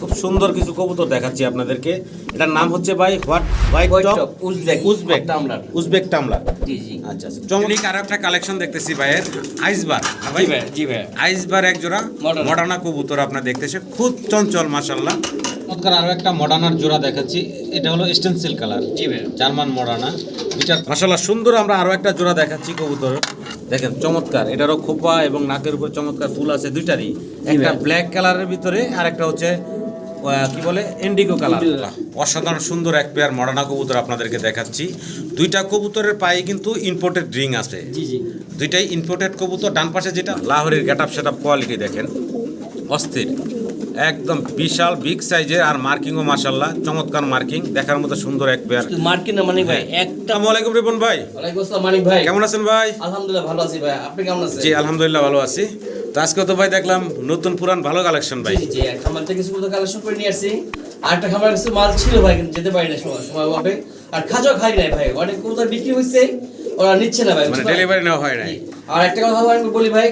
খুব সুন্দর কিছু কবুতর দেখাচ্ছি আপনাদেরকে। এটার নাম হচ্ছে ভাই what? White top Uzbek, Uzbek. Tumbler. Uzbek tumbler. জি জি। আচ্ছা চমলি চমৎকার আরও একটা কালেকশন দেখতেছি ভাইয়ের। আইসবার ভাই? ভাই জি ভাই। আইসবার এক জোড়া। মডার্না। কবুতর আপনারা দেখতেছে। খুব চঞ্চল মাশাল্লাহ চমৎকার আরও একটা মডার্নার জোড়া দেখাচ্ছি। এটা হলো স্টেনসিল কালার জি ভাই জার্মান মডার্না এটা মাশাল্লাহ সুন্দর আমরা আরও একটা জোড়া দেখাচ্ছি কবুতর। দেখেন চমৎকার। এটারও খোপা এবং নাকের উপর চমৎকার ফুল আছে দুইটারই। একটা ব্ল্যাক কালারের ভিতরে আর একটা হচ্ছে কি বলে ইন্ডিগো কালার অসাধারণ সুন্দর এক পেয়ার মডার্না কবুতর আপনাদেরকে দেখাচ্ছি। দুইটা কবুতরের পায়ে কিন্তু ইম্পোর্টেড রিং আছে। জি জি। দুইটাই ইম্পোর্টেড কবুতর। ডান পাশে যেটা লাহোরের গেট আপ সেট কোয়ালিটি দেখেন। অস্থির। একদম বিশাল বিগ সাইজের আর মার্কিংও মাসাল্লাহ চমৎকার মার্কিং দেখার মতো সুন্দর এক পেয়ার মার্কিন না মানিক ভাই একটা আসসালামু আলাইকুম রিপন ভাই। ওয়ালাইকুম আসসালাম মানিক ভাই। কেমন আছেন ভাই? আলহামদুলিল্লাহ ভালো আছি ভাই। আপনি কেমন আছেন? জি আলহামদুলিল্লাহ ভালো আছি। তো আজকে তো ভাই দেখলাম নতুন পুরান ভালো কালেকশন ভাই। জি খামার থেকে কিছু কালেকশন করে নিয়ে আসছি। আর একটা খামার কিছু মাল ছিল ভাই কিন্তু যেতে পারি না সময় সময় হবে আর খাজাও খাই নাই ভাই। অনেক কবুতর বিক্রি হয়েছে ওরা নিচ্ছে না ভাই মানে ডেলিভারি নেওয়া হয় নাই। আর একটা কথা আমি বলি ভাই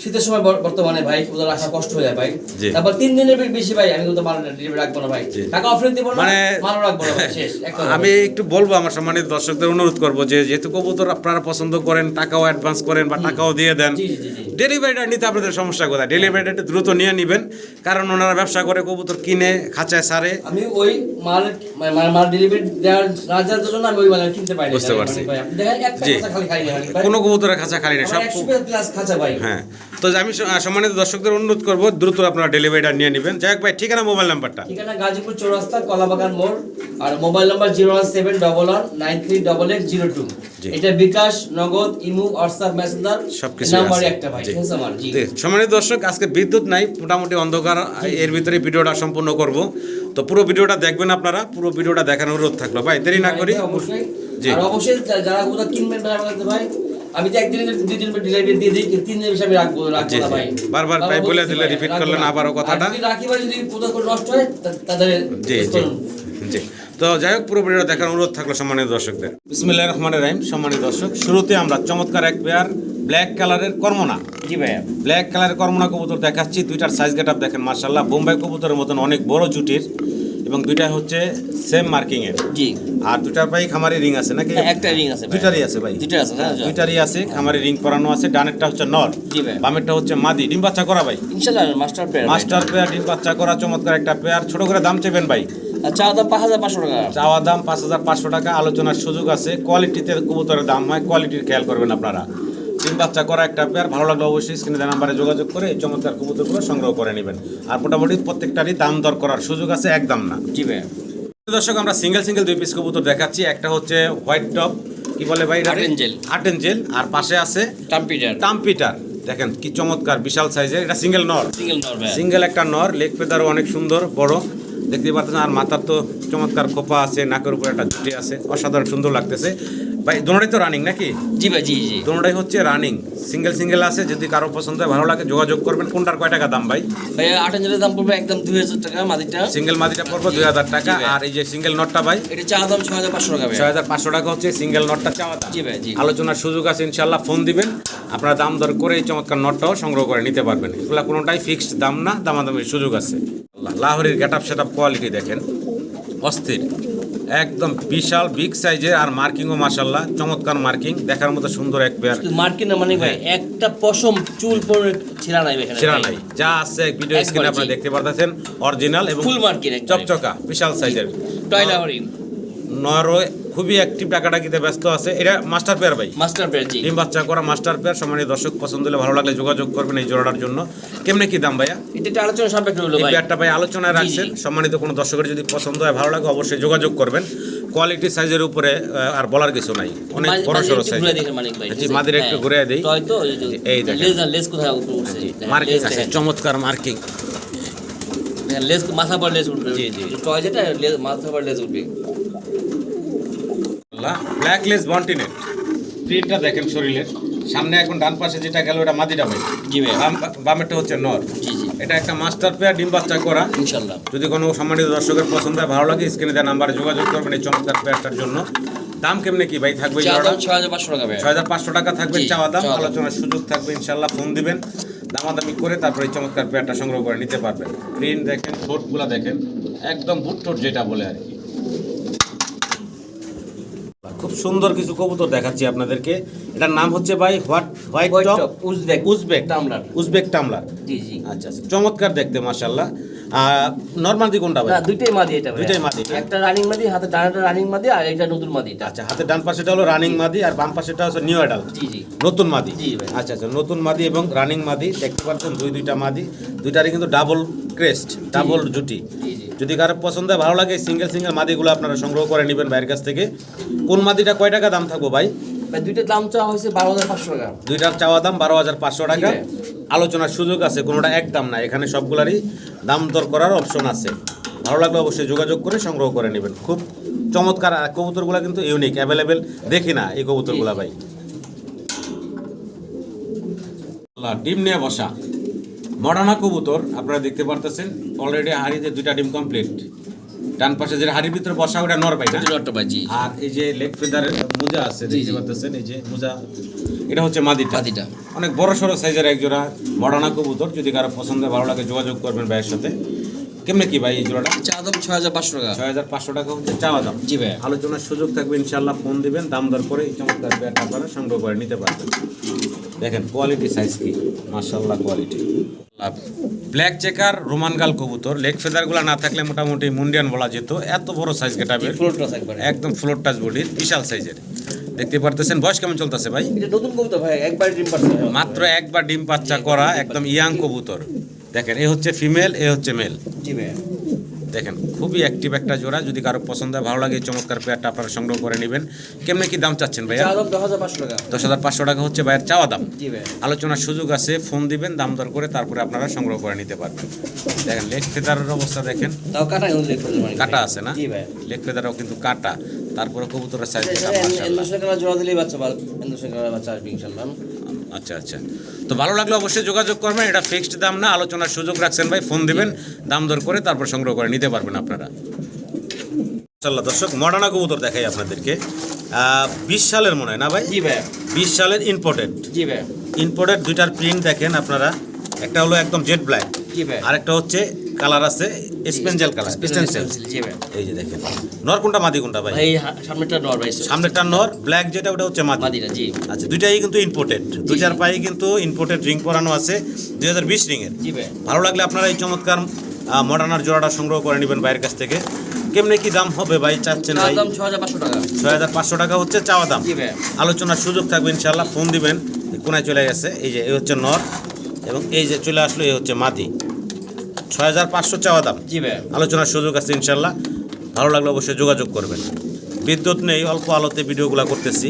শীতের সময় বর্তমানে ভাই ওদের আসা কষ্ট হয়ে যায় ভাই। তারপর তিন দিনের বেশি ভাই আমি কিন্তু মাল ডেলিভারি রাখব না ভাই। টাকা অফার দিব না মানে- মালও রাখব না শেষ আমি একটু বলব আমার সম্মানিত দর্শকদের অনুরোধ করব যে যেহেতু কবুতর আপনারা পছন্দ করেন টাকাও অ্যাডভান্স করেন বা টাকাও দিয়ে দেন। ডেলিভারিটা নিতে আপনাদের সমস্যা কোথায়? ডেলিভারিটা দ্রুত নিয়ে নেবেন। কারণ ওনারা ব্যবসা করে কবুতর কিনে খাঁচায় সারে। আমি ওই মাল মানে মাল- ডেলিভারি দেওয়ার দেওয়ার জন্য আমি ওই মাল কিনতে পারি না। বুঝতে পারছি। জি। কোনো কবুতরের খাঁচা খালি নেই সব আমার 100 প্লাস খাঁচা ভাই। হ্যাঁ। তো আমি সম্মানিত দর্শকদের অনুরোধ করব দ্রুত আপনারা ডেলিভারিটা নিয়ে নেবেন। যাই হোক ভাই ঠিকানা মোবাইল নাম্বারটা ঠিকানা গাজীপুর চৌরাস্তা কলাবাগান মোড়। আর mobile number zero one seven double one nine three double eight zero two. এটা বিকাশ নগদ ইমু হোয়াটসঅ্যাপ মেসেঞ্জার সবকিছু নাম্বার একটা ভাই আমার জি। সম্মানিত দর্শক আজকে বিদ্যুৎ নাই মোটামুটি অন্ধকার এর ভিতরে ভিডিওটা সম্পূর্ণ করব। তো পুরো ভিডিওটা দেখবেন আপনারা পুরো ভিডিওটা দেখানোর অনুরোধ থাকল। ভাই দেরি না করি। অবশ্যই। জি। আর অবশ্যই যারা কোথাও কিনবেন ভাই ভাই আমি তো একদিনে দুই দিন ডেলিভারি দিয়ে দিই তিন দিন আমি রাখব রাখব না ভাই। বারবার ভাই বলে দিলে রাখব করলেন আবারও কথাটা। যদি রাখি ভাই যদি কোথাও নষ্ট হয় তা- তাদের জি জি। জি। তো যাই হোক পুরো দেখার অনুরোধ থাকল সম্মানিত দর্শকদের। বিসমিল্লাহ রহমান রাহিম সম্মানিত দর্শক। শুরুতে আমরা চমৎকার এক পেয়ার ব্ল্যাক কালারের কর্মনা। জি ভাইয়া। ব্ল্যাক কালারের কর্মনা কবুতর দেখাচ্ছি। দুইটার সাইজ গেট দেখেন মার্শাল্লাহ বোম্বাই কবুতরের মতন অনেক বড় জুটির এবং দুইটা হচ্ছে সেম মার্কিং এর জি। আর দুটার পাই খামারি রিং আছে নাকি? হ্যাঁ, একটা রিং আছে ভাই। দুইটারই আছে ভাই। দুইটা আছে না দুইটারই আছে খামারি রিং করানো আছে। ডানেরটা হচ্ছে নর। জি ভাই বামেরটা হচ্ছে মাদি। ডিম বাচ্চা করা ভাই? ইনশাআল্লাহ মাস্টার পেয়ার মাস্টার পেয়ার ডিম বাচ্চা করা চমৎকার একটা পেয়ার ছোট করে দাম চেবেন ভাই। আচ্ছা দাম পাঁচ হাজার পাঁচশো টাকা। চাওয়া দাম পাঁচ হাজার পাঁচশো টাকা আলোচনার সুযোগ আছে। কোয়ালিটিতে কবুতরের দাম হয় কোয়ালিটির খেয়াল করবেন আপনারা। ডিম বাচ্চা করা একটা পেয়ার ভালো লাগলে অবশ্যই স্ক্রিনে নাম্বারে যোগাযোগ করে এই চমৎকার কবুতরগুলো সংগ্রহ করে নেবেন। আর মোটামুটি প্রত্যেকটারই দাম দর করার সুযোগ আছে একদম না। জি ভাই। দর্শক আমরা সিঙ্গেল সিঙ্গেল দুই পিস কবুতর দেখাচ্ছি। একটা হচ্ছে হোয়াইট টপ কি বলে ভাই। আর্ট এঞ্জেল আর পাশে আছে টাম্পিটার টাম্পিটার দেখেন কি চমৎকার বিশাল সাইজের এটা সিঙ্গেল নর। সিঙ্গেল নর সিঙ্গেল একটা নর লেগ পেদারও অনেক সুন্দর বড়। দেখতে পাচ্ছেন আর মাথার তো চমৎকার খোপা আছে নাকের উপরে একটা জুটি আছে অসাধারণ সুন্দর লাগতেছে। ভাই দোনোটাই তো রানিং নাকি? জি ভাই জি জি। দোনোটাই হচ্ছে রানিং সিঙ্গেল সিঙ্গেল আছে যদি কারও পছন্দ হয় ভালো লাগে যোগাযোগ করবেন। কোনটার কয় টাকা দাম ভাই? ভাই আট হাজারের দাম পড়বে একদম দুই হাজার টাকা মাদিটা। সিঙ্গেল মাদিটা পড়বে দুই হাজার টাকা। আর এই যে সিঙ্গেল নটটা ভাই? এটা চা দাম ছয় হাজার পাঁচশো টাকা ছয় হাজার পাঁচশো টাকা হচ্ছে সিঙ্গেল নটটা চাওয়া দাম। জি ভাই জি। আলোচনার সুযোগ আছে ইনশাল্লাহ ফোন দিবেন। আপনারা দাম দর করে এই চমৎকার নটটাও সংগ্রহ করে নিতে পারবেন। এগুলো কোনোটাই ফিক্সড দাম না দামাদামির সুযোগ আছে। লাহোরের গেট আপ সেট কোয়ালিটি দেখেন। অস্থির। একদম বিশাল বিগ সাইজের আর মার্কিংও মাসাল্লাহ চমৎকার মার্কিং দেখার মতো সুন্দর এক পেয়ার মার্কিং না মানে ভাই একটা পশম চুল পরে ছিঁড়া নাই এখানে ছেঁড়া নাই। যা আছে ভিডিও একবার স্ক্রিনে আপনারা দেখতে পারতেছেন অরিজিনাল এবং ফুল মার্কিং চকচকা বিশাল সাইজের। টয়লা হরি নরও খুবই অ্যাক্টিভ ডাকাডাকিতে ব্যস্ত আছে। এটা মাস্টার পেয়ার ভাই। মাস্টার পেয়ার জি। ডিম বাচ্চা করা মাস্টার পেয়ার সম্মানীয় দর্শক পছন্দ হলে ভালো লাগলে যোগাযোগ করবেন এই জোড়াটার জন্য। কেমনে কি দাম ভাইয়া? এটা আলোচনা সাপেক্ষ হলো ভাই। পেয়ারটা ভাই আলোচনায় রাখছেন। সম্মানিত কোনো দর্শকের যদি পছন্দ হয় ভালো লাগে অবশ্যই যোগাযোগ করবেন। কোয়ালিটি সাইজের উপরে আর বলার কিছু নাই। অনেক বড় একটু সাইজ জি, মাঝের একটু ঘুরে দেই। এই দেখেন। লেজ কোথায় মার্কিং আছে চমৎকার মার্কিং লেজ মাথা পর লেজ উঠবে। জি, জি। টয় যেটা মাথা পর লেজ উঠবে। ব্ল্যাক লেস বন্টিনেট প্রিন্টটা দেখেন শরীরের। সামনে এখন ডান পাশে যেটা গেল ওটা মাদিটা ভাই। জি ভাই বাম- বামেরটা হচ্ছে নর। জি জি। এটা একটা মাস্টার পেয়ার ডিম বাচ্চা করা। ইনশাল্লাহ। যদি কোনো সম্মানিত দর্শকের পছন্দ হয় ভালো লাগে স্ক্রিনে দেওয়া নাম্বারে যোগাযোগ করবেন এই চমৎকার পেয়ারটার জন্য। দাম কেমনে কি ভাই থাকবে ছয় হাজার পাঁচশো টাকা ভাই ছয় হাজার পাঁচশো টাকা থাকবে চাওয়া দাম। আলোচনার সুযোগ থাকবে ইনশাল্লাহ ফোন দিবেন। দামাদামি করে তারপরে এই চমৎকার পেয়ারটা সংগ্রহ করে নিতে পারবেন। প্রিন্ট দেখেন ঠোঁটগুলা দেখেন। একদম ঠোঁট যেটা বলে আর কি। খুব সুন্দর কিছু কবুতর দেখাচ্ছি আপনাদেরকে। এটার নাম হচ্ছে ভাই what white top Uzbek. Uzbek. Tumbler. Uzbek tumbler. জি জি। আচ্ছা আচ্ছা। চমৎকার দেখতে মাশাল্লাহ নর্মাল দি কোনটা ভাই? দুইটাই মাদি এটা দুইটাই মাদি, একটা রানিং মাদি হাতে ডানাটা রানিং মাদি আর এটা নতুন মাদি আচ্ছা হাতে ডান পাশেটা হলো রানিং মাদি আর বাম পাশেটা হচ্ছে নিউ অ্যাডাল্ট জি জি। নতুন মাদি। জি ভাই। আচ্ছা আচ্ছা নতুন মাদি এবং রানিং মাদি দেখতে পাচ্ছেন দুই দুইটা মাদি। দুইটারই কিন্তু ডাবল ক্রেস্ট ডাবল জুটি। জি জি। যদি কারও পছন্দ হয়, ভালো লাগে সিঙ্গেল সিঙ্গেল মাদিগুলো আপনারা সংগ্রহ করে নেবেন ভাইয়ের কাছ থেকে। কোন মাদিটা কয় টাকা দাম থাকব ভাই? দুইটার দাম চাওয়া হয়েছে বারো হাজার পাঁচশো টাকা। দুইটার চাওয়া দাম বারো হাজার পাঁচশো টাকা। আলোচনার সুযোগ আছে কোনোটা এক দাম না এখানে সবগুলারই দাম দর করার অপশন আছে। ভালো লাগলে অবশ্যই যোগাযোগ করে সংগ্রহ করে নেবেন। খুব চমৎকার কবুতরগুলো কিন্তু ইউনিক অ্যাভেলেবেল দেখি না এই কবুতরগুলা ভাই। ডিম নিয়ে বসা। মডার্না কবুতর আপনারা দেখতে পারতেছেন অলরেডি হাড়িতে দুইটা ডিম কমপ্লিট ডান পাশে যে হাড়ির ভিতরে বসা ওটা নর ভাই না? আর এই যে লেগ ফেদার মোজা আছে দেখতে। পাচ্ছেন এই যে মোজা এটা হচ্ছে মাদিটা। মাদিটা। অনেক বড় সড়ো সাইজের এক জোড়া মডার্না কবুতর যদি কারও পছন্দ ভালো লাগে যোগাযোগ করবেন ভাইয়ের সাথে। কেমনে কি ভাই এই জোড়াটা? চা দাম ছয় হাজার পাঁচশো টাকা। ছয় হাজার পাঁচশো টাকা হচ্ছে চাওয়া দাম। জি ভাই আলোচনার সুযোগ থাকবে ইনশাল্লাহ ফোন দিবেন দাম দর করে এই চমৎকার ব্যাট আপনারা সংগ্রহ করে নিতে পারবেন। দেখেন কোয়ালিটি সাইজ কি মার্শাল্লাহ কোয়ালিটি ব্ল্যাক চেকার রোমান গাল কবুতর। লেগ ফেদারগুলো না থাকলে মোটামুটি মুন্ডিয়ান বলা যেত। এত বড় সাইজ কেটাবে একদম ফ্লোর টাচ বডির বিশাল সাইজের দেখতে পারতেছেন? বয়স কেমন চলতেছে ভাই? নতুন কবুতর ভাই একবার ডিম পাচ্ছে। মাত্র একবার ডিম বাচ্চা করা একদম ইয়াং কবুতর। দেখেন এ হচ্ছে ফিমেল এ হচ্ছে মেল জি ভাই দেখেন খুবই অ্যাক্টিভ একটা জোড়া। যদি কারও পছন্দ হয় ভালো লাগে চমৎকার পেয়ারটা আপনারা সংগ্রহ করে নেবেন। কেমনে কি দাম চাচ্ছেন ভাইয়া? দশ হাজার পাঁচশো টাকা। হচ্ছে ভাইয়ের চাওয়া দাম। আলোচনার সুযোগ আছে ফোন দিবেন দাম দর করে তারপরে আপনারা সংগ্রহ করে নিতে পারবেন। দেখেন লেগ ফেদারের অবস্থা দেখেন। তাও কাটা আছে না? লেগ ফেদারও কিন্তু কাটা। তারপরে কবুতরের সাইজ জোড়া দিলেই বাচ্চা বাচ্চা আসবে ইনশাল্লাহ আচ্ছা আচ্ছা। তো ভালো লাগলে অবশ্যই যোগাযোগ করবেন এটা ফিক্সড দাম না আলোচনার সুযোগ রাখছেন ভাই ফোন দেবেন দাম দর করে তারপর সংগ্রহ করে নিতে পারবেন আপনারা। ইনশাল্লাহ দর্শক মডানা কবুতর দেখাই আপনাদেরকে। বিশ সালের মনে হয় না ভাই? জি ভাই। বিশ সালের ইম্পোর্টেড জি ভাই। ইম্পোর্টেড দুইটার প্রিন্ট দেখেন আপনারা। একটা হলো একদম জেড ব্ল্যাক জি ভাই। আরেকটা হচ্ছে কালার আছে স্পেঞ্জেল কালার স্পেঞ্জেল জি ভাই। এই যে দেখেন নর কোনটা মাদি কোনটা ভাই? ভাই হা- সামনেটা নর ভাই সামনেরটা নর ব্ল্যাক যেটা ওটা হচ্ছে মাদি। মাদিরা জি। আচ্ছা দুইটাই কিন্তু ইম্পোর্টেড দুইটার পায়ে কিন্তু ইম্পোর্টেড রিং পরানো আছে দুই হাজার বিশ রিংয়ের জি ভাই। ভালো লাগলে আপনারা এই চমৎকার মডার্নার জোড়াটা সংগ্রহ করে নেবেন বাইরের কাছ থেকে। কেমনে কি দাম হবে ভাই চাচ্ছেন ভাই? ছয় হাজার পাঁচশো টাকা। হচ্ছে চাওয়া দাম। জি ভাই। আলোচনার সুযোগ থাকবে ইনশাল্লাহ ফোন দিবেন কোনায় চলে গেছে। এই যে এই হচ্ছে নর এবং এই যে চলে আসলো এই হচ্ছে মাদি। ছয় হাজার পাঁচশো চাওয়া দাম। জি ভাই আলোচনার সুযোগ আছে ইনশাল্লাহ। ভালো লাগলে অবশ্যই যোগাযোগ করবেন। বিদ্যুৎ নেই অল্প আলোতে ভিডিওগুলো করতেছি।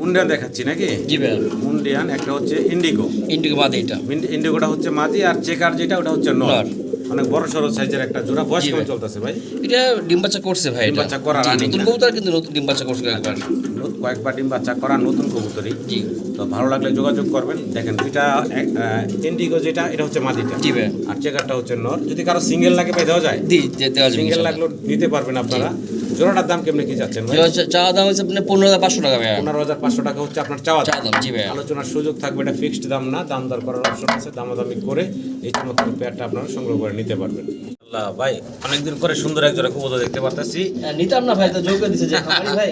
মুন্ডিয়ান দেখাচ্ছি নাকি? জি ভাই মুন্ডিয়ান একটা হচ্ছে ইন্ডিগো। ইন্ডিগো মাদি এটা। ইন্ডিগোটা হচ্ছে মাদি আর চেকার যেটা ওটা হচ্ছে নর। অনেক বড় সড়ো সাইজের একটা জোড়া। বয়স কেমন চলতেছে ভাই? এটা ডিম বাচ্চা করছে ভাই ডিম বাচ্চা করা নতুন? কবুতর কিন্তু নতুন ডিম বাচ্চা করছে একবার। কয়েকবার ডিম বাচ্চা করা নতুন কবুতরই। জি। তো ভালো লাগলে যোগাযোগ করবেন। দেখেন দুইটা ইন্ডিগো যেটা এটা হচ্ছে মাদিটা জি ভাই। আর চেকারটা হচ্ছে নর। যদি কারও সিঙ্গেল লাগে ভাই দেওয়া যায়। জি দেওয়া যায় সিঙ্গেল লাগল নিতে পারবেন আপনারা। জোড়াটার দাম কেমনে কি যাচ্ছেন ভাই? এটা হচ্ছে চা দাম হচ্ছে আপনার পনেরো হাজার পাঁচশো টাকা ভাই পনেরো হাজার পাঁচশো টাকা হচ্ছে আপনার চাওয়া দাম। দাম জি ভাই আলোচনার সুযোগ থাকবে এটা ফিক্সড দাম না দাম দর করার অপশন আছে দামাদামি করে এই চমৎকার পেয়ারটা আপনারা সংগ্রহ করে নিতে পারবেন। আল্লাহ ভাই অনেকদিন পরে সুন্দর এক জোড়া কবুতর দেখতে পারতেছি। হ্যাঁ, নিতাম না ভাই তো যোগ দিছে যে ভাই।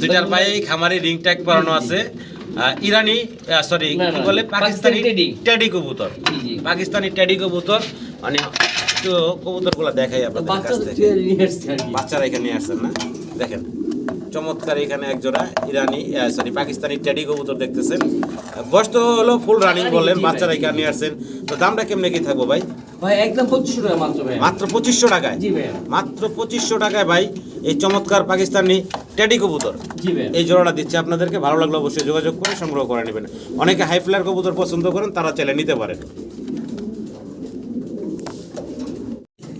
দুইটার পায়ে খামারি রিং ট্যাগ পরানো আছে। আহ, ইরানি সরি কি বলে? পাকিস্তানি টেডি। টেডি কবুতর। জি জি। পাকিস্তানি টেডি কবুতর। মানে একটু কবুতরগুলো দেখাই আপনাদের কাছ থেকে। বাচ্চারা এখানে আসছেন না? দেখেন চমৎকার এখানে এক জোড়া ইরানি সরি পাকিস্তানি টেডি কবুতর দেখতেছেন। বয়স তো হলো ফুল রানিং বললেন বাচ্চারা এখানে আসছেন। তো দামটা কেমনে কি থাকব ভাই? ভাই একদম পঁচিশশো টাকা মাত্র ভাই। মাত্র পঁচিশশো টাকায়? জি ভাই। মাত্র পঁচিশশো টাকায় ভাই এই চমৎকার পাকিস্তানি টেডি কবুতর। এই জোড়াটা দিচ্ছে আপনাদেরকে ভালো লাগলে অবশ্যই যোগাযোগ করে সংগ্রহ করে নেবেন। অনেকে হাই ফ্লার কবুতর পছন্দ করেন তারা চাইলে নিতে পারেন।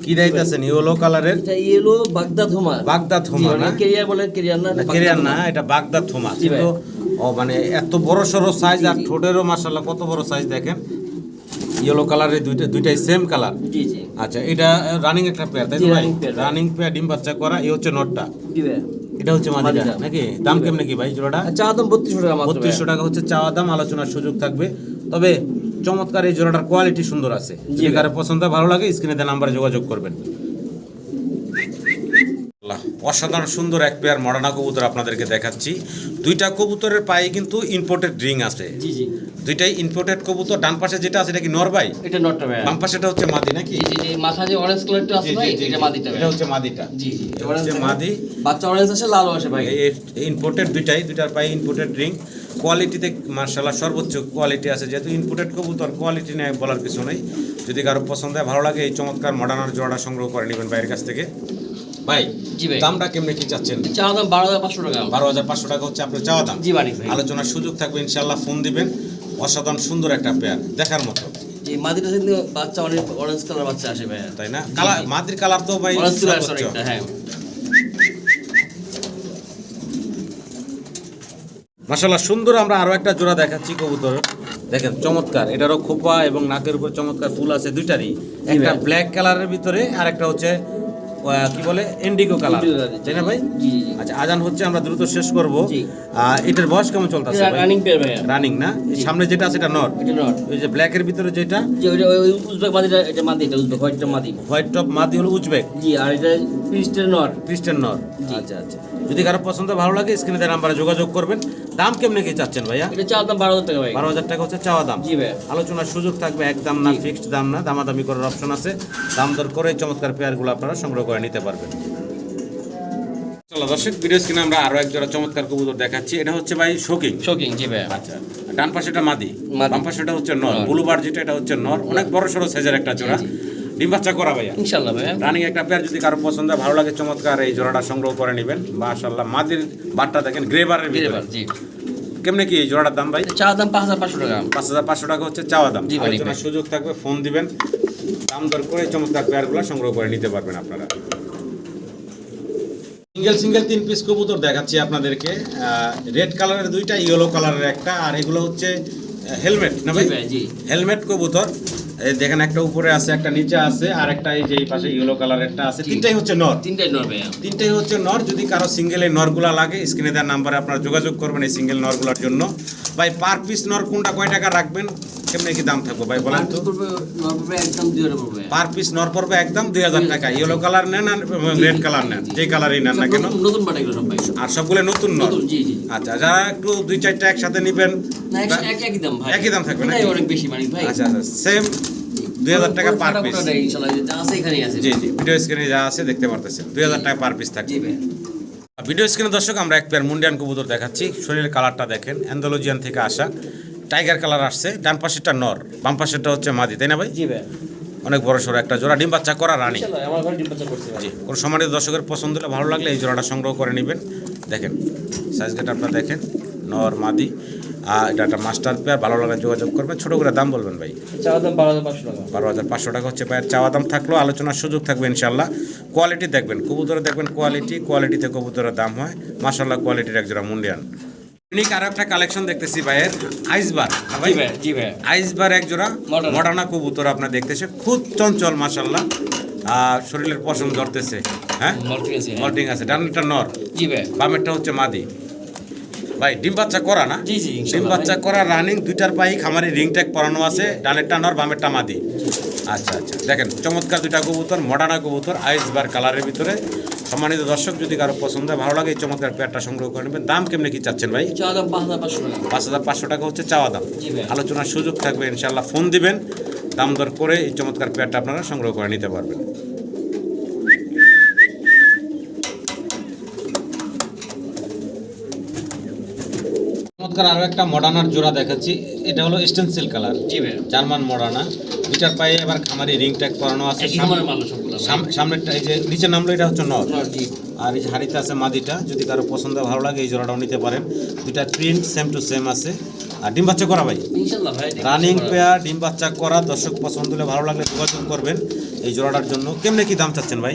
কি দাইতেছেন ইয়েলো কালারের এটা ইয়েলো বাগদা থোমা। বাগদা থোমা না? বলে না বাগদা না এটা বাগদা থোমা। কিন্তু ও মানে এত বড় সড়ো সাইজ আর ঠোঁটেরও কত বড় সাইজ দেখেন? ইয়েলো কালারের দুইটা দুইটাই সেম কালার জি জি। আচ্ছা এটা রানিং একটা পেয়ার তাই তো ভাই? রানিং পেয়ার ডিম বাচ্চা করা এই হচ্ছে নটটা জি ভাই। এটা হচ্ছে। নাকি? দাম কেমনে কি ভাই জোড়াটা? দাম টাকা মাত্র ভাই। বত্রিশশো টাকা হচ্ছে চাওয়া দাম আলোচনার সুযোগ থাকবে। তবে চমৎকার এই জোড়াটার কোয়ালিটি সুন্দর আছে। ভাই। কারও পছন্দ ভালো লাগে স্ক্রিনে দেওয়া নাম্বারে যোগাযোগ করবেন। অসাধারণ সুন্দর এক পেয়ার মডানা কবুতর আপনাদেরকে দেখাচ্ছি। দুইটা কবুতরের পায়ে কিন্তু ইম্পোর্টেড রিং আছে। জি জি। দুইটাই ইম্পোর্টেড কবুতর ডান পাশে যেটা আছে এটা কি নরবাই এটা নটটা ভাই। বাম পাশেটা হচ্ছে মাদি নাকি? জি জি মাথা যে অরেঞ্জ কালারটা আছে ভাই এটা। মাদিটা এটা হচ্ছে মাদিটা। জি জি এটা হচ্ছে মাদি। বাচ্চা অরেঞ্জ আছে লাল আছে ভাই। ইম্পোর্টেড দুইটাই দুইটার পায়ে ইম্পোর্টেড রিং কোয়ালিটিতে মার্শাল্লাহ সর্বোচ্চ কোয়ালিটি আছে। যেহেতু ইম্পোর্টেড কবুতর কোয়ালিটি নেই বলার কিছু নেই। যদি কারও পছন্দ হয় ভালো লাগে এই চমৎকার মডার্নার জোড়াটা সংগ্রহ করে নেবেন বাইরের কাছ থেকে। ভাই জি ভাই। দামটা কেমনে কি চাচ্ছেন? চা দাম বারো হাজার পাঁচশো টাকা। বারো হাজার পাঁচশো টাকা হচ্ছে আপনার চাওয়া দাম। জি ভাই। আলোচনার সুযোগ থাকবে ইনশাল্লাহ ফোন দিবেন। অসাধারণ সুন্দর একটা পেয়ার দেখার মতো। মাদিটা কিন্তু বাচ্চা অনেক অরেঞ্জ কালার বাচ্চা আসে ভাই তাই না? কালার মাদ্রির কালার তো ভাই অরেঞ্জ কালার হ্যাঁ। মাসাল্লাহ সুন্দর আমরা আরও একটা জোড়া দেখাচ্ছি কবুতর। দেখেন চমৎকার। এটারও খোপা এবং নাকের উপর চমৎকার ফুল আছে দুইটারই। একটা। ব্ল্যাক কালারের ভিতরে আর একটা হচ্ছে কি বলে ইন্ডিগো কালার তাই না ভাই? আচ্ছা আজান হচ্ছে আমরা দ্রুত শেষ করব। এটার বয়স কেমন চলতেছে রানিং পেয়ার ভাই রানিং না? সামনে যেটা আছে এটা নট ওই যে ব্ল্যাকের ভিতরে যেটা? উজবেক মাদিটা এটা মাদি এটা উজবেক হোয়াইটটা মাদি। হোয়াইট টপ মাদি হলো উজবেক। জি আর এটা পিস্টের নট খ্রিস্টান নর জি। আচ্ছা আচ্ছা। যদি কারও পছন্দ ভালো লাগে স্ক্রিনে দেওয়া নাম্বারে যোগাযোগ করবেন। দাম কেমনে কি চাচ্ছেন ভাইয়া? এটা দাম বারো হাজার টাকা ভাই। বারো হাজার টাকা হচ্ছে চাওয়া দাম। জি ভাই আলোচনার সুযোগ থাকবে একদম না ফিক্সড দাম না দামাদামি করার অপশন আছে। দাম দর করে চমৎকার পেয়ারগুলো আপনারা সংগ্রহ করে নিতে পারবেন। চলো দর্শক ভিডিও স্ক্রিনে আমরা আরও এক জোড়া চমৎকার কবুতর দেখাচ্ছি। এটা হচ্ছে ভাই শোকিং শোকিং জি ভাই আচ্ছা ডান পাশেটা মাদি। মাদি। বাম পাশেটা হচ্ছে নর। ব্লু বার যেটা এটা হচ্ছে নর। অনেক বড় সড়ো সাইজের একটা জোড়া। ডিম বাচ্চা করা ভাইয়া। ইনশাল্লাহ ভাই রানিং একটা পেয়ার যদি কারও পছন্দ হয় ভালো লাগে চমৎকার এই জোড়াটা সংগ্রহ করে নেবেন। মাশাল্লাহ মাদির বারটা দেখেন গ্রে বারের ভিতরে। জি। কেমনে কি জোড়াটার দাম ভাই? চা দাম পাঁচ হাজার পাঁচশো টাকা। পাঁচ হাজার পাঁচশো টাকা হচ্ছে চাওয়া দাম। ভাই। সুযোগ থাকবে ফোন দিবেন। দাম দর করে চমৎকার পেয়ারগুলো সংগ্রহ করে নিতে পারবেন আপনারা। সিঙ্গেল সিঙ্গেল তিন পিস কবুতর দেখাচ্ছি আপনাদেরকে। রেড কালারের দুইটা ইয়েলো কালারের একটা আর এগুলো হচ্ছে হেলমেট না ভাই? জি হেলমেট কবুতর। দেখেন একটা উপরে আছে একটা নিচে আছে আর একটা এই যে এই পাশে ইয়েলো কালারেরটা আছে তিনটাই হচ্ছে নর। তিনটাই নট ভাই তিনটাই হচ্ছে নর। যদি কারও সিঙ্গেল এই নরগুলা লাগে স্ক্রিনে দেওয়ার নাম্বারে আপনারা যোগাযোগ করবেন এই সিঙ্গেল নরগুলোর জন্য। ভাই পার পিস নর কোনটা কয় টাকা রাখবেন? কেমনে কি দাম থাকবে ভাই বলেন তো? পার পিস নর পড়বে একদম দুই হাজার টাকা। ইয়েলো কালার নেন আর রেড কালার নেন। যে কালারই নেন না কেন? নতুন- আর সবগুলো নতুন নর। আচ্ছা যারা একটু দুই চারটা একসাথে নিবেন না এক- এক- একই দাম ভাই। একই দাম থাকবে নাকি? অনেক বেশি ভাই। আচ্ছা আচ্ছা সেম দুই হাজার টাকা পার পিস জি জি ভিডিও স্ক্রিনে যা আছে দেখতে পারতেছেন। দুই হাজার টাকা পার পিস থাকবে। ভিডিও স্ক্রিনে দর্শক আমরা এক পেয়ার মুন্ডিয়ান কবুতর দেখাচ্ছি। শরীরের কালারটা দেখেন অ্যান্ডোলজিয়ান থেকে আসা। টাইগার কালার আসছে ডান পাশেরটা নর বাম পাশেরটা হচ্ছে মাদি তাই না ভাই? জি ভাই। অনেক বড় সড়ো একটা জোড়া ডিম বাচ্চা করা রানী। জি কোনো সম্মানিত দর্শকের পছন্দ হলে ভালো লাগলে এই জোড়াটা সংগ্রহ করে নেবেন। দেখেন সাইজ গেট আপনারা দেখেন নর মাদি আর এটা একটা মাস্টার পেয়ার ভালো লাগলে যোগাযোগ করবেন। ছোটো করে দাম বলবেন ভাই। বারো হাজার পাঁচশো টাকা। হচ্ছে পায়ের চাওয়া দাম থাকলেও আলোচনার সুযোগ থাকবে ইনশাল্লাহ। কোয়ালিটি দেখবেন কবুতরে দেখবেন কোয়ালিটি কোয়ালিটিতে কবুতরের দাম হয়। মাসাল্লাহ কোয়ালিটির একজোড়া মুন্ডিয়ান। ইউনিক আরও একটা কালেকশন দেখতেছি ভাইয়ের আইসবার। ভাই জি ভাই। আইসবার এক জোড়া. মডার্না কবুতর আপনার দেখতেছে খুব চঞ্চল মাসাল্লাহ আর শরীরের পশম ধরতেছে হ্যাঁ? মল্টিং আছে হ্যাঁ। আছে ডানেরটা নর। জি ভাই। বামেরটা হচ্ছে মাদি। ভাই ডিম বাচ্চা করা না? জি জি ডিম বাচ্চা করা রানিং দুইটার পাই খামারে রিং ট্যাগ পরানো আছে ডানেরটা নর বামেরটা মাদি। আচ্ছা আচ্ছা। দেখেন চমৎকার দুইটা কবুতর মডার্না কবুতর আইস বার কালারের ভিতরে। সম্মানিত দর্শক যদি কারও পছন্দ হয় ভালো লাগে এই চমৎকার পেয়ারটা সংগ্রহ করে নেবেন। দাম কেমনে কি চাচ্ছেন ভাই? পাঁচ হাজার পাঁচশো টাকা। হচ্ছে চাওয়া দাম। আলোচনার সুযোগ থাকবে ইনশাল্লাহ ফোন দিবেন। দাম দর করে এই চমৎকার পেয়ারটা আপনারা সংগ্রহ করে নিতে পারবেন। চমৎকার আরও একটা মডার্নার জোড়া দেখাচ্ছি। এটা হলো স্টেনসিল কালার। জার্মান মডার্না দুইটার পায়ে এবার খামারি রিং ট্যাগ করানো আছে। সামনেরটা এই যে নিচের নামলো এটা হচ্ছে নর। আর এই যে হাড়িতে আছে মাদিটা যদি কারও পছন্দ ভালো লাগে এই জোড়াটাও নিতে পারেন। দুইটা প্রিন্ট সেম টু সেম আছে। আর ডিম বাচ্চা করা ভাই? ভাই রানিং পেয়ার ডিম বাচ্চা করা। দর্শক পছন্দ হলে ভালো লাগলে যোগাযোগ করবেন এই জোড়াটার জন্য। কেমনে কি দাম চাচ্ছেন ভাই?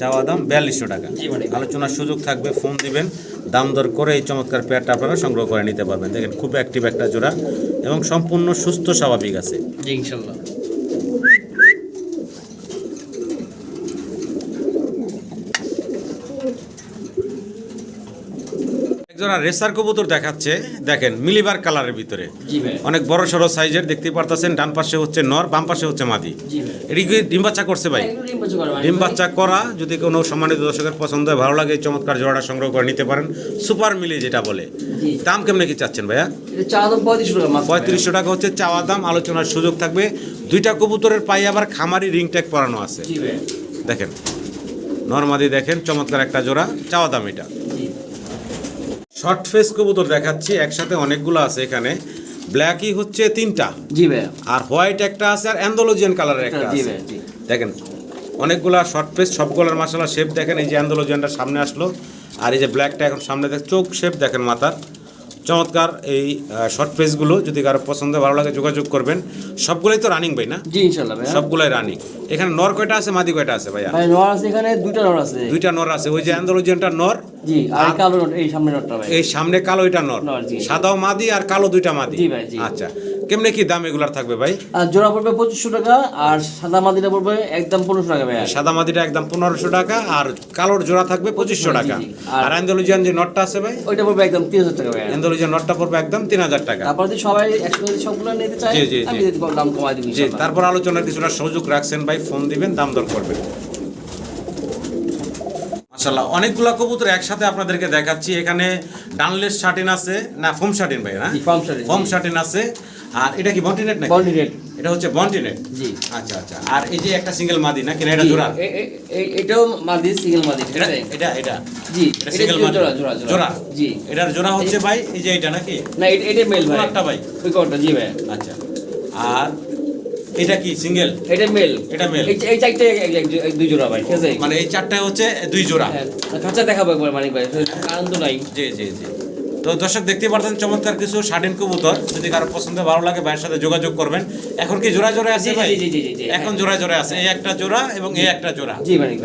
চাওয়া দাম বিয়াল্লিশশো টাকা। আলোচনার সুযোগ থাকবে ফোন দিবেন। দাম দর করে এই চমৎকার পেয়ারটা আপনারা সংগ্রহ করে নিতে পারবেন। দেখেন খুব অ্যাক্টিভ একটা জোড়া এবং সম্পূর্ণ সুস্থ স্বাভাবিক আছে। ইনশাল্লাহ। যারা রেসার কবুতর দেখাচ্ছে দেখেন মিলিবার কালারের ভিতরে। অনেক বড় সড়ো সাইজের দেখতে পারতেছেন ডান পাশে হচ্ছে নর বাম পাশে হচ্ছে মাদি। এটি কি ডিম বাচ্চা করছে ভাই? ডিম বাচ্চা করে ডিম বাচ্চা করা যদি কোনো সম্মানিত দর্শকের পছন্দ হয় ভালো লাগে চমৎকার জোড়াটা সংগ্রহ করে নিতে পারেন। সুপার মিলি যেটা বলে। দাম কেমনে কি চাচ্ছেন ভাইয়া? পঁয়ত্রিশশো টাকা হচ্ছে চাওয়া দাম আলোচনার সুযোগ থাকবে। দুইটা কবুতরের পায়ে আবার খামারি রিং ট্যাগ পরানো আছে। দেখেন নর্মাদি দেখেন চমৎকার একটা জোড়া চাওয়া দাম এটা। শর্ট ফেস কবুতর দেখাচ্ছি একসাথে অনেকগুলো আছে এখানে। ব্ল্যাকই হচ্ছে তিনটা। জি ভাই আর হোয়াইট একটা আছে আর অ্যান্ডোলজিয়ান কালারের একটা জি ভাই দেখেন অনেকগুলা শর্ট ফেস সবগুলোর মাসালা শেপ দেখেন এই যে অ্যান্ডোলজিয়ানটা সামনে আসলো। আর এই যে ব্ল্যাকটা এখন সামনে দেখ চোখ শেপ দেখেন মাথার। চমৎকার এই শর্ট ফেসগুলো যদি কারও পছন্দ ভালো লাগে যোগাযোগ করবেন। সবগুলোই তো রানিং ভাই না? জি ইনশাআল্লাহ ভাই সবগুলাই রানিং এখানে নর কয়টা আছে মাদি কয়টা আছে ভাইয়া? ভাই নর আছে এখানে দুইটা নর আছে। দুইটা নর আছে ওই যে অ্যান্ডোলজিয়ানটা নর? জি আর কালো এই সামনে নটটা ভাই। এই সামনে কালো এটা নর। সাদাও মাদি আর কালো দুইটা মাদি। জি ভাই, জি। আচ্ছা কেমনে কি দাম এগুলার থাকবে ভাই? আর জোড়া পড়বে পঁচিশশো টাকা আর সাদা মাদিটা পড়বে একদম পনেরোশো টাকা ভাই সাদা মাদিটা একদম পনেরোশো টাকা আর কালোর জোড়া থাকবে পঁচিশশো টাকা। আর- আর অ্যান্ডোলজিয়ান যে নটটা আছে ভাই? ওইটা পড়বে একদম তিন হাজার টাকা ভাই নটটা পড়বে একদম তিন হাজার টাকা। তারপর যদি সবাই একসাথে সবগুলো নিতে চায় জি, জি, জি। আমি দাম কমাই দিব জি তারপর আলোচনার কিছুটা সুযোগ রাখছেন ভাই ফোন দিবেন দাম দর করবেন। মাশাল্লাহ অনেকগুলা কবুতর একসাথে আপনাদেরকে দেখাচ্ছি। এখানে ডানলেস শার্টিন আছে না ফোম শার্টিন ভাই না শার্টিন, ফোম শাটিন শার্টিন আছে। আর এটা কি বন্টিনেট নাকি? বন্ডি রেট এটা হচ্ছে বন্টিনেট জি। আচ্ছা আচ্ছা। আর এই যে একটা সিঙ্গেল মাদি না কিনা এটা জোড়া? এটাও মাদি সিঙ্গেল মাদি এটা এটা। এটা জি এটা সিঙ্গেল মাদি। জোড়া জোড়া জোড়া? জি। এটার জোড়া হচ্ছে ভাই এই যে এটা নাকি? না এটা এটা মেল ভাই। কোনটা ভাই। ওই কোনটা জি ভাই। আচ্ছা। আর এটা কি সিঙ্গেল এটা মেল এটা male। এই চারটে দুই জোড়া ভাই ঠিক আছে? মানে এই চারটায় হচ্ছে দুই জোড়া। হ্যাঁ। খাঁচা দেখাবো একবার মানিক ভাই। কারণ তো নাই। জি জি জি। তো দর্শক দেখতে পারতেন চমৎকার কিছু স্বাধীন কবুতর। যদি কারও পছন্দ ভালো লাগে ভাইয়ের সাথে যোগাযোগ করবেন। এখন কি জোড়া জোড়া আছে ভাই? এখন হ্যাঁ। জোড়া জোড়া আছে। এই একটা জোড়া এবং এই একটা জোড়া।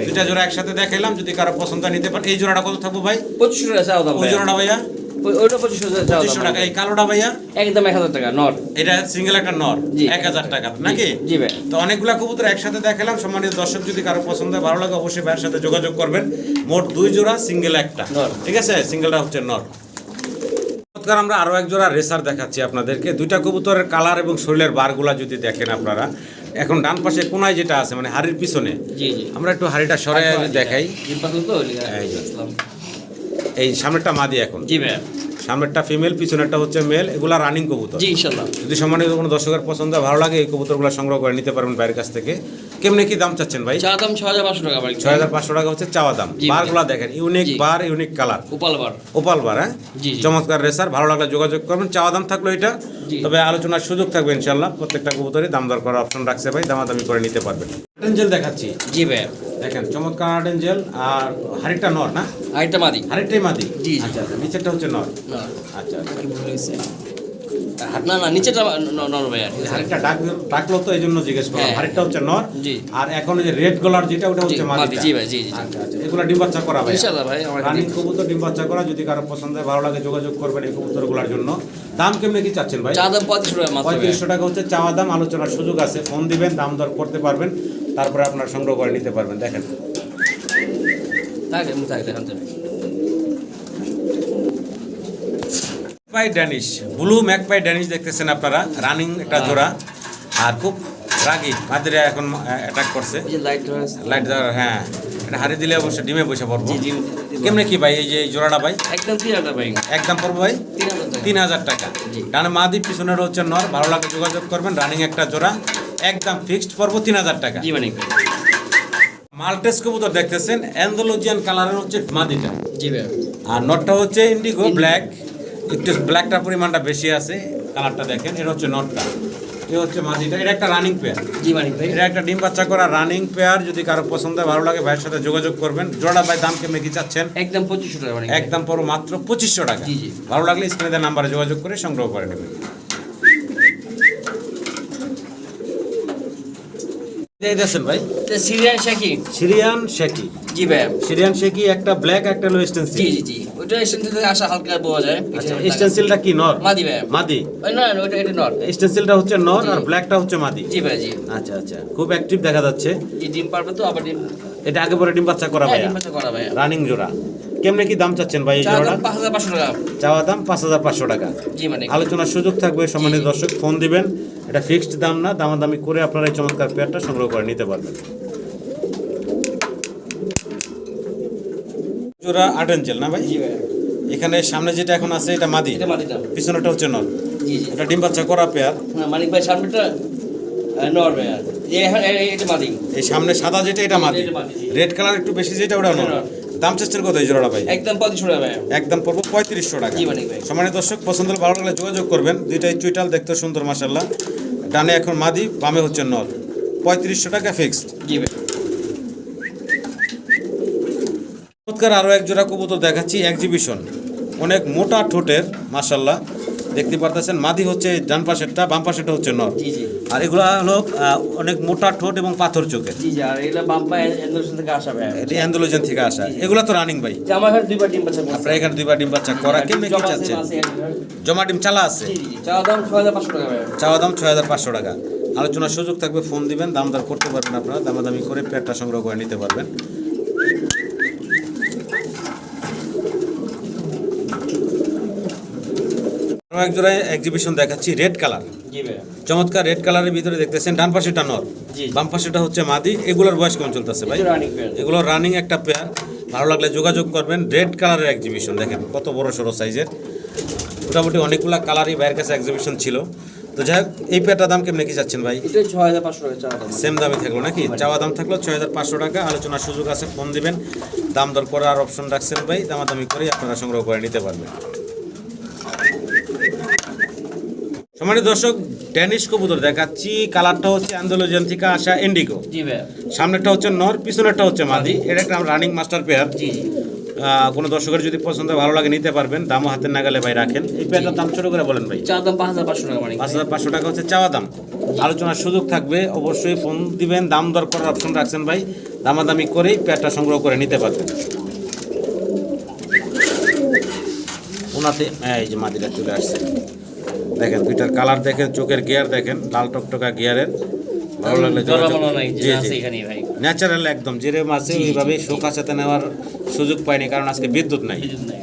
দুইটা জোড়া একসাথে দেখাইলাম যদি কারও পছন্দ নিতে পারেন এই জোড়াটা কত থাকব ভাই? পঁচিশশো টাকা ওই জোড়াটা ভাইয়া? ওই- পঁচিশশো পঁচিশশো টাকা। এই কালোটা ভাইয়া? একদম এক হাজার টাকা নট এটা সিঙ্গেল একটা নর। এক হাজার টাকা নাকি? জি ভাই। তো অনেকগুলা কবুতর একসাথে দেখালাম। সম্মানিত দর্শক যদি কারও পছন্দ হয় ভালো লাগে অবশ্যই ভাইয়ের সাথে যোগাযোগ করবেন। মোট দুই জোড়া সিঙ্গেল একটা। ঠিক আছে? সিঙ্গেলটা হচ্ছে নর। চমৎকার আমরা আরও এক জোড়া রেসার দেখাচ্ছি আপনাদেরকে। দুইটা কবুতরের কালার এবং শরীরের বারগুলা যদি দেখেন আপনারা। এখন ডান পাশে কোনায় যেটা আছে মানে হাড়ির পিছনে আমরা একটু হাড়িটা সরাই দেখাই। ওই লিগা। এই সামনেটা মা দিয়ে সামনেরটা মাদি এখন। জি সামনেরটা ফিমেল পিছনেরটা হচ্ছে মেল এগুলা রানিং কবুতর। জি ইনশাল্লাহ। যদি সম্মানিত কোনো দর্শকের পছন্দ হয়, ভালো লাগে এই কবুতরগুলো সংগ্রহ করে নিতে পারবেন বাইরের কাছ থেকে। কেমনে কি দাম চাচ্ছেন ভাই? চা দাম ছ হাজার পাঁচশো টাকা ভাই ছয় হাজার পাঁচশো টাকা হচ্ছে চাওয়া দাম। বারগুলা দেখেন unique bar unique colour opal bar. Opal bar হ্যাঁ। চমৎকার রেসার ভালো লাগলে যোগাযোগ করবেন। চাওয়া দাম থাকল এটা। তবে আলোচনার সুযোগ থাকবে ইনশাল্লাহ। প্রত্যেকটা কবুতরই দাম দর করার অপশন রাখছে ভাই দামাদামি করে নিতে পারবেন। দেখাচ্ছি। জি ভাই। দেখেন চমৎকার আর্টেঞ্জেল আর হাড়িটা নর না? আরেকটা মাদি। হাড়িটাই মাদি? জি। আচ্ছা আচ্ছা নিচেরটা হচ্ছে নর। আচ্ছা আচ্ছা। কি ভুল হয়েছে? না না নিচেটা নর ভাই আর ডাক ডাকলো তো এই জন্য জিজ্ঞেস করলাম। হ্যাঁ। হচ্ছে নর জি। আর এখন যে রেড গলার যেটা ওটা হচ্ছে মাদি, মাদি জি ভাই, জি, জি, জি। আচ্ছা এগুলো ডিম বাচ্চা করা ভাই ইনশাল্লাহ ভাই আমার রানিং কবুতর ডিম বাচ্চা করা যদি কারও পছন্দ হয় ভালো লাগে যোগাযোগ করবেন এই কবুতরগুলোর জন্য। দাম কেমনে কি চাচ্ছেন ভাই? চা দাম পঁয়ত্রিশশো টাকা ভাই। পঁয়ত্রিশশো টাকা হচ্ছে চাওয়া দাম আলোচনার সুযোগ আছে ফোন দিবেন দাম দর করতে পারবেন। তারপরে আপনার সংগ্রহ করে নিতে পারবেন দেখেন। Magpie Danish blue magpie Danish দেখতেছেন আপনারা রানিং একটা জোড়া আর খুব রাগি এখন অ্যাটাক করছে। লাইট হ্যাঁ। এটা হারিয়ে দিলে অবশ্যই ডিমে বসে পড়ব। জি, জি, জি। কেমনে কি ভাই এই যে এই জোড়াটা ভাই? একদম তিন হাজার ভাই। একদম পড়ব ভাই? তিন হাজার টাকা। মাদি পিছনের হচ্ছে নর ভালো লাগে যোগাযোগ করবেন রানিং একটা জোড়া। একদম ফিক্সড পড়ব তিন হাজার টাকা। জি মানিক ভাই। মাল্টেস কবুতর দেখতেছেন অ্যান্ডোলজিয়ান কালারের হচ্ছে মাদিটা। জি ভাই। আর নটটা হচ্ছে ইন্ডিগো ব্ল্যাক একটু ব্ল্যাকটার পরিমাণটা বেশি আছে কালারটা দেখেন এটা হচ্ছে নটটা। এটা হচ্ছে মাদিটা এটা একটা রানিং পেয়ার জি মানিক ভাই। এটা একটা ডিম বাচ্চা করা রানিং পেয়ার যদি কারও পছন্দ হয় ভালো লাগে ভাইয়ের সাথে যোগাযোগ করবেন। জোড়া ভাই দাম কেমনে কি চাচ্ছেন? একদম পঁচিশশো টাকা একদম পড়ো মাত্র পঁচিশশো টাকা। জি, জি। ভালো লাগলে স্ক্রিনে দেওয়া নাম্বারে যোগাযোগ করে সংগ্রহ করে নেবেন এই দেখছেন ভাই? সিরিয়ান শাকি সিরিয়ান শেকি জি ভাই। সিরিয়ান শেকি একটা ব্ল্যাক একটা লো স্টেন্সিল জি জি জি। ওইটা এসেন আসা হালকা বোঝা যায়। আচ্ছা স্টেন্সিলটা কি নর? মাদি ভাই। মাদি? না না, ওইটা এটা নট স্টেন্সিলটা হচ্ছে নর আর ব্ল্যাকটা হচ্ছে মাদি। জি ভাই জি। আচ্ছা আচ্ছা। খুব অ্যাক্টিভ দেখা যাচ্ছে। জি ডিম পারবে তো আবার ডিম এটা আগে পরে ডিম বাচ্চা করা হ্যাঁ, ডিম বাচ্চা করা ভাই রানিং জোড়া। কেমনে কি দাম চাচ্ছেন ভাই এই জোড়াটা? চাওয়া দাম পাঁচ হাজার পাঁচশো টাকা। জি মানে। আলোচনার সুযোগ থাকবে সম্মানিত দর্শক ফোন দিবেন। এটা ফিক্সড দাম না দামাদামি করে আপনারা এই চমৎকার পেয়ারটা সংগ্রহ করে নিতে পারবেন। জোড়া আট ইঞ্চেল না ভাই? জি ভাই এখানে সামনে যেটা এখন আছে এটা মাদি। এটা মাটি দাম। পিছনেটা হচ্ছে নর জি জি। এটা ডিম বাচ্চা করা পেয়ার। হ্যাঁ মানিক ভাই সামনেটা নর ভাই এই সামনে সাদা যেটা এটা মাদি। রেড কালার একটু বেশি যেটা ওটা নর। দাম কত এই জোড়াটা ভাই। একদম পঁয়ত্রিশশো টাকা একদম পড়ব পঁয়ত্রিশশো টাকা। সম্মানিত দর্শক পছন্দ হলে ভালো লাগলে যোগাযোগ করবেন। দুইটাই চুইটাল দেখতে সুন্দর মাসাল্লাহ ডানে এখন মাদি বামে হচ্ছে নল পঁয়ত্রিশশো টাকা ফিক্সড জি ভাই। চমৎকার আরও এক জোড়া কবুতর দেখাচ্ছি এক্সিবিশন অনেক মোটা ঠোঁটের মাসাল্লাহ দেখতে পারতেছেন। মাদি হচ্ছে ডান পাশেরটা বাম পাশেরটা হচ্ছে নর। আর এগুলো হলো অনেক মোটা ঠোঁট এবং পাথর ভাই। এটি অ্যান্ডোলোজেন থেকে আসা। এগুলো তো রানিং ভাই। ডিম আপনার এখানে দুইবার ডিম বাচ্চা করা কেমনে কি চাচ্ছেন। জমা ডিম চালা আছে? চাওয়া দাম ছয় হাজার পাঁচশো টাকা আলোচনার সুযোগ থাকবে ফোন দিবেন দাম দর করতে পারবেন আপনারা। দামাদামি করে পেটটা সংগ্রহ করে নিতে পারবেন। এক জোড়ায় এক্সিবিশন দেখাচ্ছি রেড কালার চমৎকার রেড কালারের ভিতরে দেখতেছেন ডান পাশেটা নর। বাম পাশেটা হচ্ছে মাদি। এগুলোর বয়স কেমন চলতেছে ভাই? এগুলো রানিং একটা পেয়ার ভালো লাগলে যোগাযোগ করবেন। রেড কালারের এক্সিবিশন দেখেন কত বড় সড়ো সাইজের মোটামুটি অনেকগুলা কালারই বাইরের কাছে এক্সিবিশন ছিল। তো যাই হোক এই পেয়ারটার দাম কেমনে কি যাচ্ছেন ভাই? সেম দামে। থাকল নাকি? চাওয়া দাম থাকল ছয় হাজার পাঁচশো টাকা। আলোচনার সুযোগ আছে ফোন দিবেন। দাম দর করার অপশন রাখছেন ভাই। দামাদামি করেই আপনারা সংগ্রহ করে নিতে পারবেন। সম্মানিত দর্শক ড্যানিশ কবুতর দেখাচ্ছি। কালারটা হচ্ছে আন্দোলন থেকে আসা ইন্ডিগো জি ভাই সামনেরটা হচ্ছে নর পিছনেরটা হচ্ছে মাদি। এটা একটা রানিং মাস্টার পেয়ার কোনো দর্শকের যদি পছন্দ ভালো লাগে নিতে পারবেন। দামও হাতের নাগালে ভাই রাখেন। এই পেয়ারটার দাম ছোট করে বলেন ভাই। চা দাম পাঁচ হাজার পাঁচশো টাকা মানিক পাঁচ হাজার পাঁচশো টাকা হচ্ছে চাওয়া দাম। আলোচনার সুযোগ থাকবে অবশ্যই ফোন দিবেন। দাম দর করার অপশন রাখছেন ভাই। দামাদামি করেই পেয়ারটা সংগ্রহ করে নিতে পারবেন। ওনাতে এই যে মাদিরা চলে আসছে। দেখেন দুইটার কালার দেখেন চোখের গিয়ার দেখেন লাল টকটকা গিয়ারের ভালো লাগলে জি জি। ন্যাচারাল একদম যেরকম আছে ওইভাবে শোকা সাথে নেওয়ার সুযোগ পাইনি কারণ আজকে বিদ্যুৎ নাই। বিদ্যুৎ নাই।